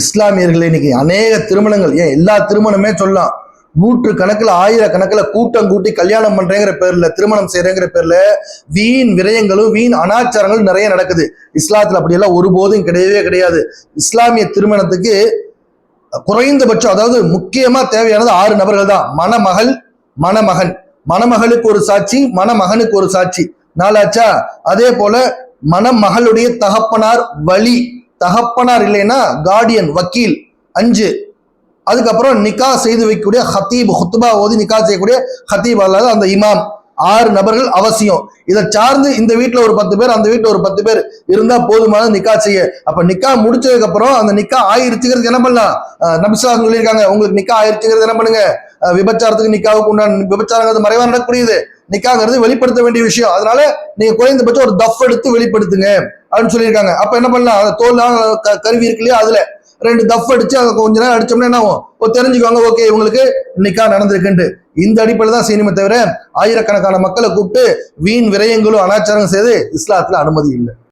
இஸ்லாமியர்கள் இன்னைக்கு அநேக திருமணங்கள் ஏன் எல்லா திருமணமே சொல்லலாம். நூற்று கணக்கில் ஆயிரக்கணக்கில் கூட்டம் கூட்டி கல்யாணம் பண்றேங்கிற பேர்ல திருமணம் செய்யறேங்கிற பேர்ல வீண் விரயங்களும் வீண் அனாச்சாரங்களும் நிறைய நடக்குது. இஸ்லாத்துல அப்படியெல்லாம் ஒருபோதும் கிடையவே கிடையாது. இஸ்லாமிய திருமணத்துக்கு குறைந்தபட்சம் அதாவது முக்கியமா தேவையானது ஆறு நபர்கள் தான். மணமகள் மணமகன். மணமகளுக்கு ஒரு சாட்சி மணமகனுக்கு ஒரு சாட்சி. நாலாச்சா அதே போல மணமகளுடைய தகப்பனார் வழி தகப்பனார் இல்லைன்னா கார்டியன் வக்கீல் அஞ்சு. அதுக்கப்புறம் நிக்கா செய்து வைக்கக்கூடிய ஹத்தீப் ஹுத்துபா ஓதி நிக்கா செய்யக்கூடிய ஹத்தீப் அல்லாத அந்த இமாம். ஆறு நபர்கள் அவசியம். இதை சார்ந்து இந்த வீட்டில் ஒரு பத்து பேர் அந்த வீட்டில் ஒரு பத்து பேர் இருந்தா போதுமான நிக்கா செய்ய. அப்ப நிக்கா முடிச்சதுக்கு அப்புறம் அந்த நிக்கா ஆயிருச்சுங்கிறது என்ன பண்ணலாம்? நபிசா சொல்லியிருக்காங்க உங்களுக்கு நிக்கா ஆயிருச்சுங்கிறது என்ன பண்ணுங்க? விபச்சாரத்துக்கு நிக்காவுக்கு உண்டான விபச்சாரங்கிறது மறைவா நடக்கக்கூடியது. நிக்காங்கிறது வெளிப்படுத்த வேண்டிய விஷயம். அதனால நீங்க குறைந்தபட்சம் ஒரு தஃப் எடுத்து வெளிப்படுத்துங்க அப்படின்னு சொல்லியிருக்காங்க. அப்ப என்ன பண்ணலாம்? அந்த தோல் க- கருவி இருக்கு இல்லையா அதுல. ரெண்டு தஃப் அடிச்சு அதை கொஞ்ச நேரம் அடிச்சோம்னா என்ன ஆகும்? தெரிஞ்சுக்குவாங்க. ஓகே இவங்களுக்கு நிக்கா நடந்திருக்குன்ட்டு. இந்த அடிப்படையில் தான் செய்யணுமே தவிர ஆயிரக்கணக்கான மக்களை கூப்பிட்டு வீண் விரயங்களும் அனாச்சாரம் செய்து இஸ்லாத்துல அனுமதி இல்லை.